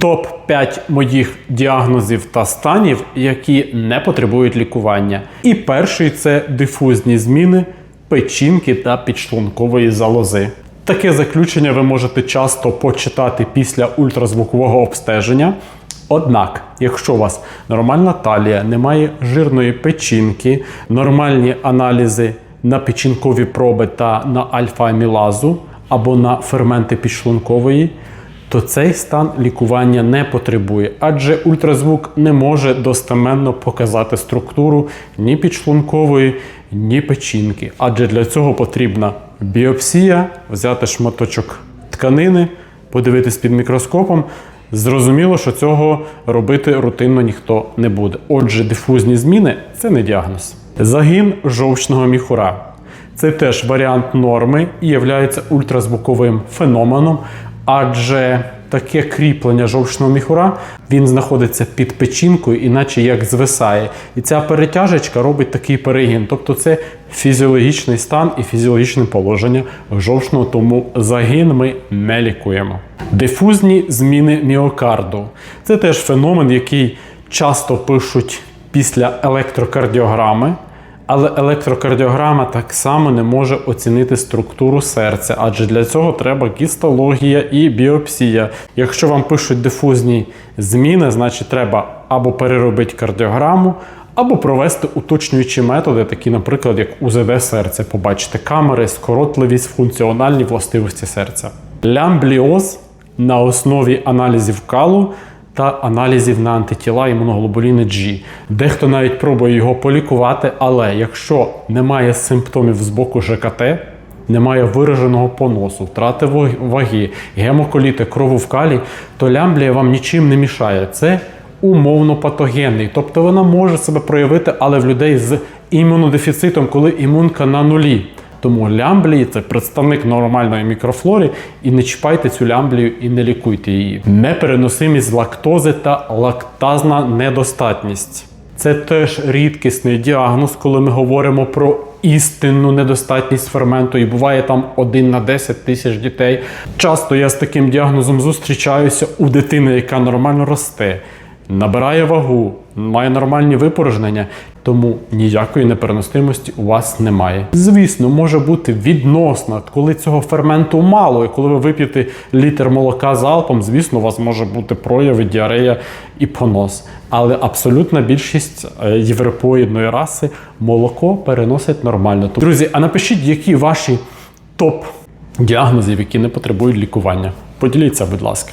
Топ-5 моїх діагнозів та станів, які не потребують лікування. І перший це дифузні зміни печінки та підшлункової залози. Таке заключення ви можете часто почитати після ультразвукового обстеження. Однак, якщо у вас нормальна талія, немає жирної печінки, нормальні аналізи на печінкові проби та на альфа-амілазу або на ферменти підшлункової, то цей стан лікування не потребує, адже ультразвук не може достеменно показати структуру ні підшлункової, ні печінки. Адже для цього потрібна біопсія, взяти шматочок тканини, подивитись під мікроскопом. Зрозуміло, що цього робити рутинно ніхто не буде. Отже, дифузні зміни це не діагноз. Загін жовчного міхура. Це теж варіант норми і є ультразвуковим феноменом, адже таке кріплення жовчного міхура він знаходиться під печінкою, іначе як звисає. І ця перетяжечка робить такий перегін. Тобто це фізіологічний стан і фізіологічне положення жовчного, тому загін ми не лікуємо. Дифузні зміни міокарду. Це теж феномен, який часто пишуть після електрокардіограми. Але електрокардіограма так само не може оцінити структуру серця, адже для цього треба гістологія і біопсія. Якщо вам пишуть дифузні зміни, значить треба або переробити кардіограму, або провести уточнюючі методи, такі, наприклад, як УЗД серця, побачити камери, скоротливість, функціональні властивості серця. Лямбліоз на основі аналізів калу та аналізів на антитіла імуноглобуліни G. Дехто навіть пробує його полікувати, але якщо немає симптомів з боку ЖКТ, немає вираженого поносу, втрати ваги, гемоколіти, крову в калі, то лямблія вам нічим не мішає. Це умовно патогенний, тобто вона може себе проявити, але в людей з імунодефіцитом, коли імунка на нулі. Тому лямблії це представник нормальної мікрофлори, і не чіпайте цю лямблію і не лікуйте її. Непереносимість лактози та лактазна недостатність. Це теж рідкісний діагноз, коли ми говоримо про істинну недостатність ферменту, і буває там 1 на 10 тисяч дітей. Часто я з таким діагнозом зустрічаюся у дитини, яка нормально росте, набирає вагу, має нормальні випорожнення, тому ніякої непереносимості у вас немає. Звісно, може бути відносно, коли цього ферменту мало, і коли ви вип'єте літр молока залпом, звісно, у вас може бути прояви, діарея і понос. Але абсолютна більшість е, європоїдної раси молоко переносить нормально. Друзі, а напишіть, які ваші топ діагнозів, які не потребують лікування. Поділіться, будь ласка.